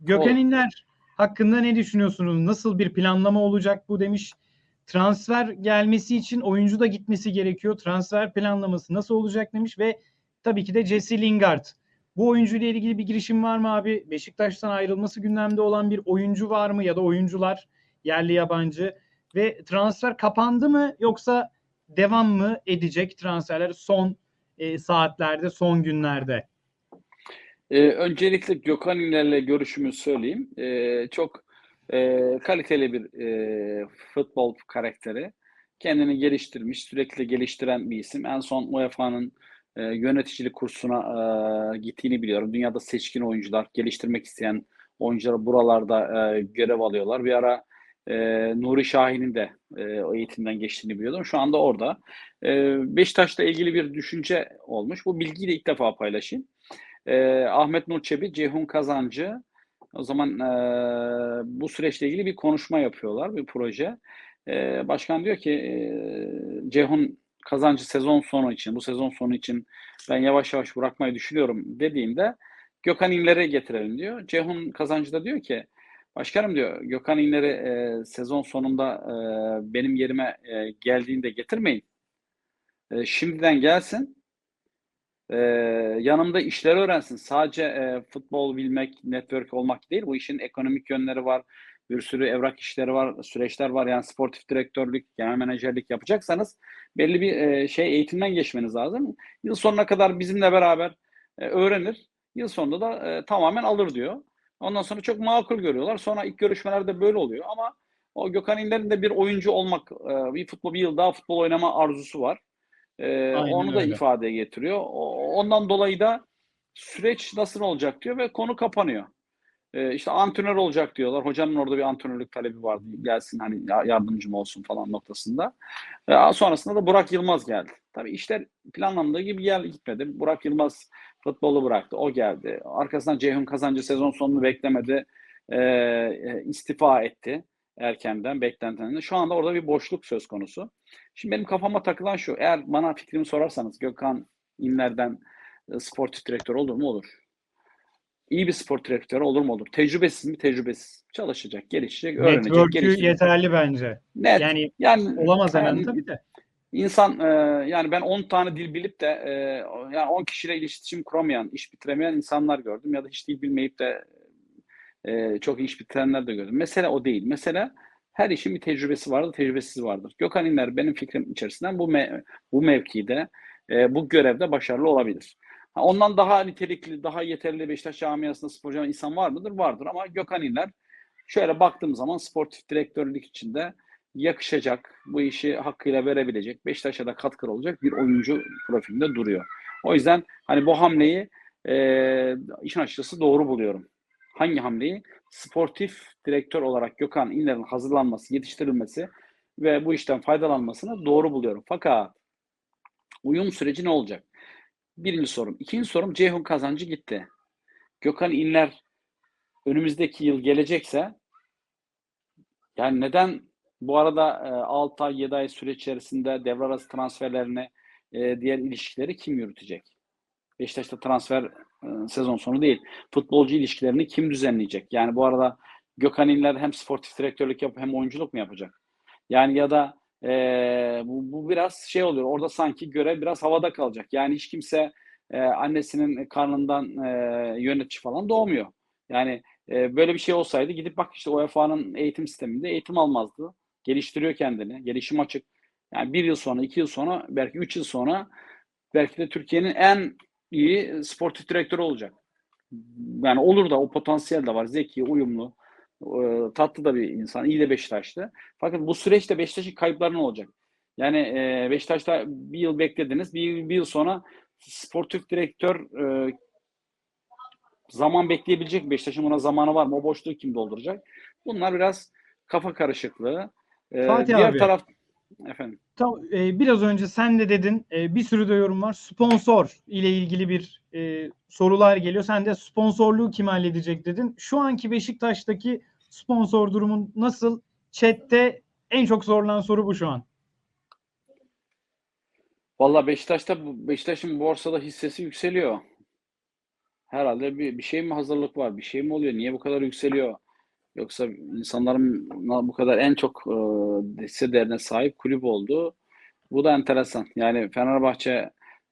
Gökhan İnler hakkında ne düşünüyorsunuz? Nasıl bir planlama olacak bu demiş. Transfer gelmesi için oyuncu da gitmesi gerekiyor. Transfer planlaması nasıl olacak demiş ve tabii ki de Jesse Lingard. Bu oyuncu ile ilgili bir girişim var mı abi? Beşiktaş'tan ayrılması gündemde olan bir oyuncu var mı ya da oyuncular yerli yabancı ve transfer kapandı mı yoksa devam mı edecek transferler son e, saatlerde, son günlerde? Ee, öncelikle Gökhan İner'le görüşümü söyleyeyim. Ee, çok e, kaliteli bir e, futbol karakteri. Kendini geliştirmiş, sürekli geliştiren bir isim. En son UEFA'nın e, yöneticilik kursuna e, gittiğini biliyorum. Dünyada seçkin oyuncular, geliştirmek isteyen oyuncular buralarda e, görev alıyorlar. Bir ara e, Nuri Şahin'in de e, o eğitimden geçtiğini biliyordum. Şu anda orada. E, Beşiktaş'la ilgili bir düşünce olmuş. Bu bilgiyi de ilk defa paylaşayım. E, Ahmet Nur Çebi, Ceyhun Kazancı o zaman e, bu süreçle ilgili bir konuşma yapıyorlar, bir proje. E, başkan diyor ki e, Ceyhun Kazancı sezon sonu için, bu sezon sonu için ben yavaş yavaş bırakmayı düşünüyorum dediğinde Gökhan İnler'e getirelim diyor. Ceyhun Kazancı da diyor ki başkanım diyor Gökhan İnler'i e, sezon sonunda e, benim yerime e, geldiğinde getirmeyin. E, şimdiden gelsin ee, yanımda işleri öğrensin. Sadece e, futbol bilmek, network olmak değil. Bu işin ekonomik yönleri var. Bir sürü evrak işleri var, süreçler var. Yani sportif direktörlük, genel menajerlik yapacaksanız belli bir e, şey eğitimden geçmeniz lazım. Yıl sonuna kadar bizimle beraber e, öğrenir. Yıl sonunda da e, tamamen alır diyor. Ondan sonra çok makul görüyorlar. Sonra ilk görüşmelerde böyle oluyor ama o Gökhan İnler'in de bir oyuncu olmak, e, bir futbol bir yıl daha futbol oynama arzusu var. Ee, onu da öyle. ifadeye getiriyor. O- Ondan dolayı da süreç nasıl olacak diyor ve konu kapanıyor. Ee, işte antrenör olacak diyorlar. Hocanın orada bir antrenörlük talebi vardı. Gelsin hani ya- yardımcım olsun falan noktasında. Ee, sonrasında da Burak Yılmaz geldi. Tabii işler planlandığı gibi gel gitmedi. Burak Yılmaz futbolu bıraktı. O geldi. Arkasından Ceyhun Kazancı sezon sonunu beklemedi. E, istifa etti erkenden, beklentiden. Şu anda orada bir boşluk söz konusu. Şimdi benim kafama takılan şu. Eğer bana fikrimi sorarsanız Gökhan İnler'den e, sportif direktör olur mu? Olur. İyi bir spor direktörü olur mu? Olur. Tecrübesiz mi? Tecrübesiz. Çalışacak, gelişecek, öğrenecek, Network'ü gelişecek. yeterli bence. Net. Yani Yani olamaz hemen yani tabii de. İnsan e, yani ben 10 tane dil bilip de e, yani 10 kişiyle iletişim kuramayan, iş bitiremeyen insanlar gördüm ya da hiç dil bilmeyip de e, çok iş bitirenler de gördüm. Mesele o değil. Mesele her işin bir tecrübesi vardır, tecrübesiz vardır. Gökhan İnler benim fikrim içerisinden bu me- bu mevkide, e, bu görevde başarılı olabilir. Ha, ondan daha nitelikli, daha yeterli Beşiktaş camiasında sporcu insan var mıdır? Vardır ama Gökhan İnler şöyle baktığım zaman sportif direktörlük içinde yakışacak, bu işi hakkıyla verebilecek, Beşiktaş'a da katkı olacak bir oyuncu profilinde duruyor. O yüzden hani bu hamleyi e, işin açıkçası doğru buluyorum. Hangi hamleyi? Sportif direktör olarak Gökhan İnler'in hazırlanması, yetiştirilmesi ve bu işten faydalanmasını doğru buluyorum. Fakat uyum süreci ne olacak? Birinci sorum. İkinci sorum Ceyhun Kazancı gitti. Gökhan İnler önümüzdeki yıl gelecekse yani neden bu arada e, 6 ay 7 ay süreç içerisinde devre arası transferlerini e, diğer ilişkileri kim yürütecek? Beşiktaş'ta transfer e, sezon sonu değil. Futbolcu ilişkilerini kim düzenleyecek? Yani bu arada Gökhan İnler hem sportif direktörlük yapıp hem oyunculuk mu yapacak? Yani ya da e, bu, bu biraz şey oluyor. Orada sanki görev biraz havada kalacak. Yani hiç kimse e, annesinin karnından e, yönetici falan doğmuyor. Yani e, böyle bir şey olsaydı gidip bak işte UEFA'nın eğitim sisteminde eğitim almazdı. Geliştiriyor kendini. Gelişim açık. Yani bir yıl sonra, iki yıl sonra, belki üç yıl sonra belki de Türkiye'nin en iyi sportif direktörü olacak. Yani olur da o potansiyel de var. Zeki, uyumlu, e, tatlı da bir insan. iyi de Beşiktaşlı. Fakat bu süreçte Beşiktaş'ın kayıpları ne olacak? Yani e, Beşiktaş'ta bir yıl beklediniz. Bir, bir yıl sonra sportif direktör e, zaman bekleyebilecek mi? Beşiktaş'ın buna zamanı var mı? O boşluğu kim dolduracak? Bunlar biraz kafa karışıklığı. E, Fatih diğer abi. taraf efendim. Tam, e, biraz önce sen de dedin e, bir sürü de yorum var. Sponsor ile ilgili bir e, sorular geliyor. Sen de sponsorluğu kim halledecek dedin. Şu anki Beşiktaş'taki sponsor durumun nasıl? Chat'te en çok sorulan soru bu şu an. Valla Beşiktaş'ta Beşiktaş'ın borsada hissesi yükseliyor. herhalde bir, bir şey mi hazırlık var? Bir şey mi oluyor? Niye bu kadar yükseliyor? Yoksa insanların bu kadar en çok e, hisse değerine sahip kulüp oldu. Bu da enteresan. Yani Fenerbahçe,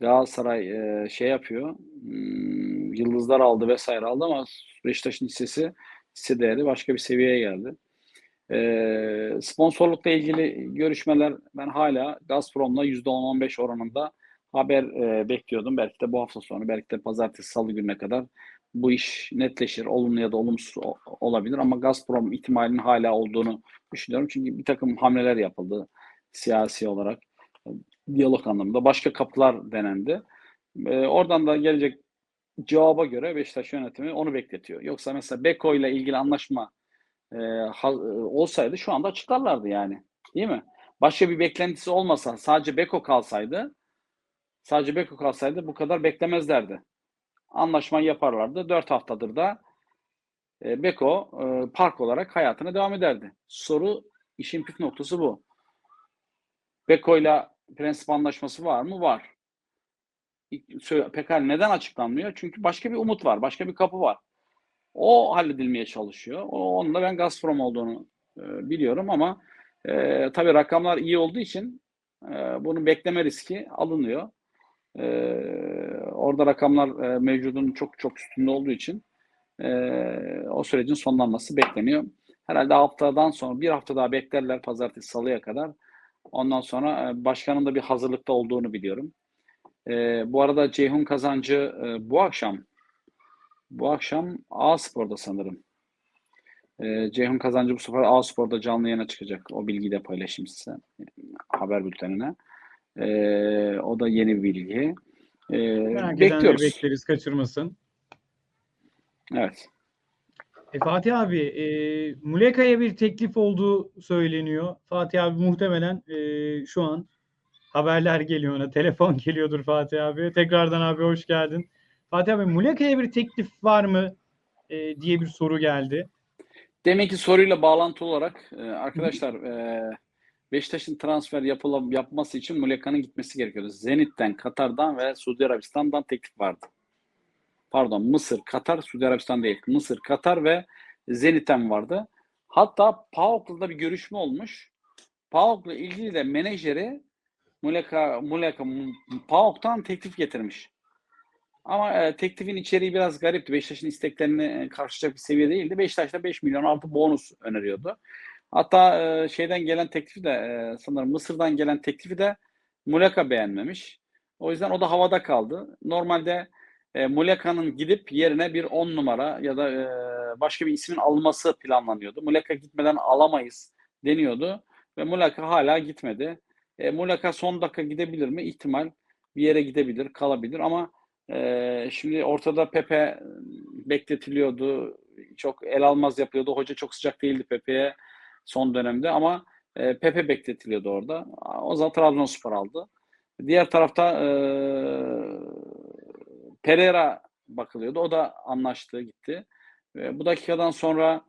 Galatasaray e, şey yapıyor. hmm, yıldızlar aldı vesaire aldı ama Beşiktaş'ın hissesi hisse değeri başka bir seviyeye geldi. E, sponsorlukla ilgili görüşmeler ben hala Gazprom'la %10-15 oranında haber e, bekliyordum. Belki de bu hafta sonu, belki de pazartesi, salı gününe kadar bu iş netleşir. Olumlu ya da olumsuz olabilir ama Gazprom ihtimalinin hala olduğunu düşünüyorum. Çünkü bir takım hamleler yapıldı siyasi olarak, diyalog anlamında. Başka kapılar denendi. E, oradan da gelecek cevaba göre Beşiktaş yönetimi onu bekletiyor. Yoksa mesela Beko ile ilgili anlaşma e, ha- e, olsaydı şu anda açıklarlardı yani. Değil mi? Başka bir beklentisi olmasa sadece Beko kalsaydı sadece Beko kalsaydı bu kadar beklemezlerdi. Anlaşmayı yaparlardı. 4 haftadır da e, Beko e, park olarak hayatına devam ederdi. Soru işin püf noktası bu. Beko ile prensip anlaşması var mı? Var. Pekala neden açıklanmıyor? Çünkü başka bir umut var. Başka bir kapı var. O halledilmeye çalışıyor. O, onun da ben Gazprom olduğunu e, biliyorum ama e, tabii rakamlar iyi olduğu için e, bunun bekleme riski alınıyor. E, orada rakamlar e, mevcudun çok çok üstünde olduğu için e, o sürecin sonlanması bekleniyor. Herhalde haftadan sonra bir hafta daha beklerler pazartesi salıya kadar. Ondan sonra e, başkanın da bir hazırlıkta olduğunu biliyorum. E, bu arada Ceyhun Kazancı e, bu akşam bu akşam A Spor'da sanırım. E, Ceyhun Kazancı bu sefer A Spor'da canlı yayına çıkacak. O bilgiyi de paylaşayım size. Haber bültenine. E, o da yeni bir bilgi. E, Merak edenleri bekliyoruz. bekleriz, kaçırmasın. Evet. E, Fatih abi, e, Muleka'ya bir teklif olduğu söyleniyor. Fatih abi muhtemelen e, şu an haberler geliyor ona. Telefon geliyordur Fatih abi. Tekrardan abi hoş geldin. Fatih abi, Muleka'ya bir teklif var mı e, diye bir soru geldi. Deminki soruyla bağlantılı olarak e, arkadaşlar e, Beşiktaş'ın transfer yapıla, yapması için Muleka'nın gitmesi gerekiyordu. Zenit'ten, Katar'dan ve Suudi Arabistan'dan teklif vardı. Pardon Mısır, Katar, Suudi Arabistan değil. Mısır, Katar ve Zenit'ten vardı. Hatta PAOK'la bir görüşme olmuş. PAOK'la ilgili de menajeri Muleka, Muleka PAOK'tan teklif getirmiş. Ama e, teklifin içeriği biraz garipti. Beşiktaş'ın isteklerini e, karşılayacak bir seviye değildi. Beşiktaş da 5 milyon artı bonus öneriyordu. Hatta e, şeyden gelen teklifi de e, sanırım Mısır'dan gelen teklifi de Muleka beğenmemiş. O yüzden o da havada kaldı. Normalde e, Muleka'nın gidip yerine bir 10 numara ya da e, başka bir ismin alınması planlanıyordu. Muleka gitmeden alamayız deniyordu ve Muleka hala gitmedi. E, Muleka son dakika gidebilir mi? İhtimal bir yere gidebilir, kalabilir ama ee, şimdi ortada Pepe bekletiliyordu. Çok el almaz yapıyordu. Hoca çok sıcak değildi Pepe'ye son dönemde ama e, Pepe bekletiliyordu orada. O zaman Trabzonspor aldı. Diğer tarafta e, Pereira bakılıyordu. O da anlaştı gitti. E, bu dakikadan sonra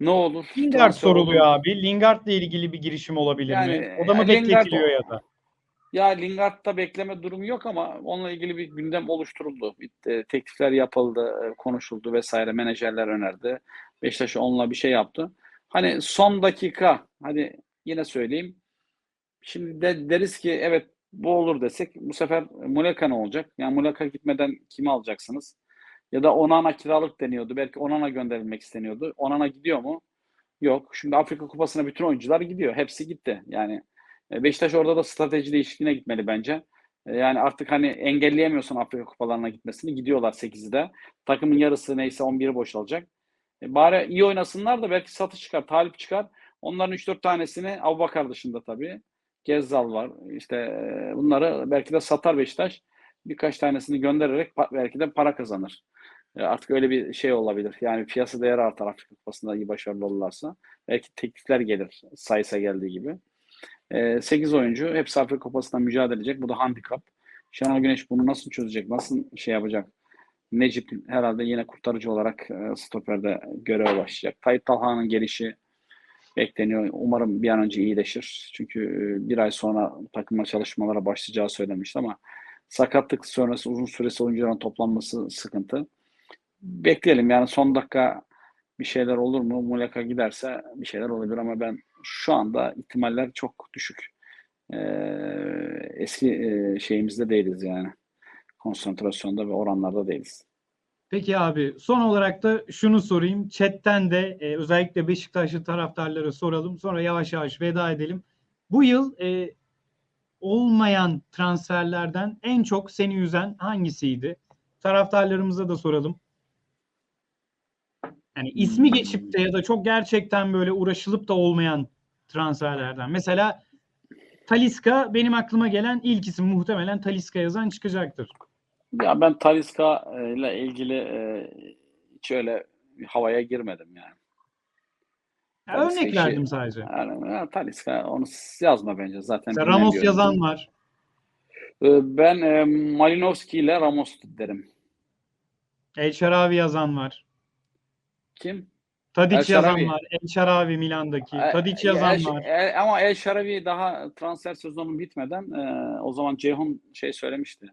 ne olur? Lingard Transfer olur soruluyor abi. Lingard'la ilgili bir girişim olabilir Yani, mi? O da mı e, Lingard- bekletiliyor ya da? Ya Lingard'da bekleme durumu yok ama onunla ilgili bir gündem oluşturuldu. Bir, e, teklifler yapıldı, e, konuşuldu vesaire. Menajerler önerdi. Beşiktaş onunla bir şey yaptı. Hani son dakika, hadi yine söyleyeyim. Şimdi de, deriz ki evet bu olur desek bu sefer Muleka ne olacak? Yani Muleka gitmeden kimi alacaksınız? Ya da Onana kiralık deniyordu. Belki Onana gönderilmek isteniyordu. Onana gidiyor mu? Yok. Şimdi Afrika Kupası'na bütün oyuncular gidiyor. Hepsi gitti. Yani e, Beşiktaş orada da strateji değişikliğine gitmeli bence. E, Yani artık hani engelleyemiyorsun Afrika kupalarına gitmesini. Gidiyorlar 8'de. Takımın yarısı neyse 11'i boşalacak. E, bari iyi oynasınlar da belki satış çıkar, talip çıkar. Onların 3-4 tanesini Abubakar dışında tabii. Gezzal var. İşte e, bunları belki de satar Beşiktaş. Birkaç tanesini göndererek belki de para kazanır. E, Artık öyle bir şey olabilir. Yani piyasa değeri artar Afrika Kupası'nda iyi başarılı olurlarsa. Belki teklifler gelir sayısa geldiği gibi. 8 oyuncu hepsi Afrika Kupası'nda mücadele edecek. Bu da handikap. Şenol Güneş bunu nasıl çözecek? Nasıl şey yapacak? Necip herhalde yine kurtarıcı olarak e, stoperde göreve başlayacak. Tayyip Talha'nın gelişi bekleniyor. Umarım bir an önce iyileşir. Çünkü e, bir ay sonra takımla çalışmalara başlayacağı söylemişti ama Sakatlık sonrası uzun süresi oyuncuların toplanması sıkıntı. Bekleyelim yani son dakika bir şeyler olur mu? Muleka giderse bir şeyler olabilir ama ben şu anda ihtimaller çok düşük. Ee, eski e, şeyimizde değiliz yani. Konsantrasyonda ve oranlarda değiliz. Peki abi son olarak da şunu sorayım. Chat'ten de e, özellikle Beşiktaşlı taraftarlara soralım. Sonra yavaş yavaş veda edelim. Bu yıl e, olmayan transferlerden en çok seni üzen hangisiydi? Taraftarlarımıza da soralım. Yani ismi geçip de ya da çok gerçekten böyle uğraşılıp da olmayan transferlerden. Mesela Taliska benim aklıma gelen ilk isim muhtemelen Taliska yazan çıkacaktır. Ya ben Talisca e, ile ilgili e, hiç öyle bir havaya girmedim yani. Ya Talisca örnek işi- verdim sadece. Yani, ya Talisca onu yazma bence zaten. Bilinen Ramos yazan var. E, Ben e, Malinowski ile Ramos derim. El Şaravi yazan var. Kim? Tadic El yazan Şaravi. var. El Şaravi Milan'daki. E, Tadic ya yazan El- var. e, ama El Şaravi daha transfer sezonu bitmeden e, o zaman Ceyhun şey söylemişti.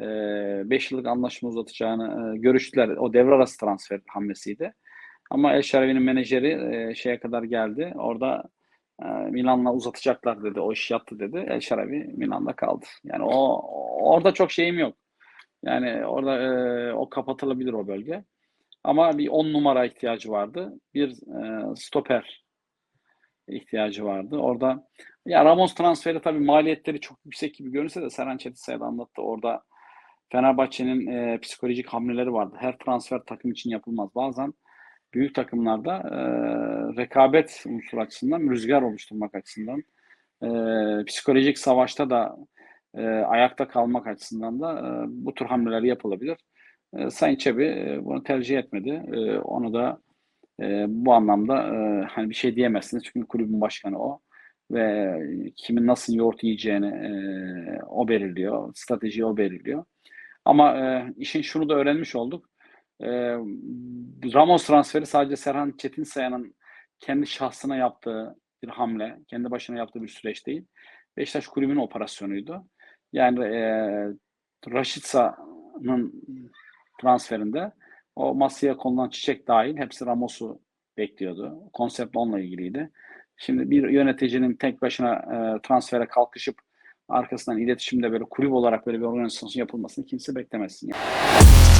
5 yıllık anlaşma uzatacağını e, görüştüler. O devre arası transfer hamlesiydi. Ama El Şaravi'nin menajeri e, şeye kadar geldi. Orada e, Milan'la uzatacaklar dedi. O iş yattı dedi. El Şaravi Milan'da kaldı. Yani o orada çok şeyim yok. Yani orada o kapatılabilir o bölge. Ama bir 10 numara ihtiyacı vardı. Bir stoper ihtiyacı vardı. Orada ya Ramos transferi tabii maliyetleri çok yüksek gibi görünse de Serhan Çetisay da anlattı. Orada Fenerbahçe'nin e, psikolojik hamleleri vardı. Her transfer takım için yapılmaz. Bazen büyük takımlarda e, rekabet unsuru açısından, rüzgar oluşturmak açısından, e, psikolojik savaşta da e, ayakta kalmak açısından da e, bu tür hamleler yapılabilir. E, Sayın Çebi e, bunu tercih etmedi. E, onu da e, bu anlamda e, hani bir şey diyemezsiniz çünkü kulübün başkanı o ve kimin nasıl yoğurt yiyeceğini e, o belirliyor, stratejiyi o belirliyor. Ama e, işin şunu da öğrenmiş olduk. E, Ramos transferi sadece Serhan Çetinsaya'nın kendi şahsına yaptığı bir hamle, kendi başına yaptığı bir süreç değil. Beşiktaş kulübünün operasyonuydu. Yani e, Raşitsa'nın transferinde o masaya konulan çiçek dahil hepsi Ramos'u bekliyordu. Konsept onunla ilgiliydi. Şimdi bir yöneticinin tek başına e, transfere kalkışıp arkasından iletişimde böyle kulüp olarak böyle bir organizasyon yapılmasını kimse beklemesin. Yani.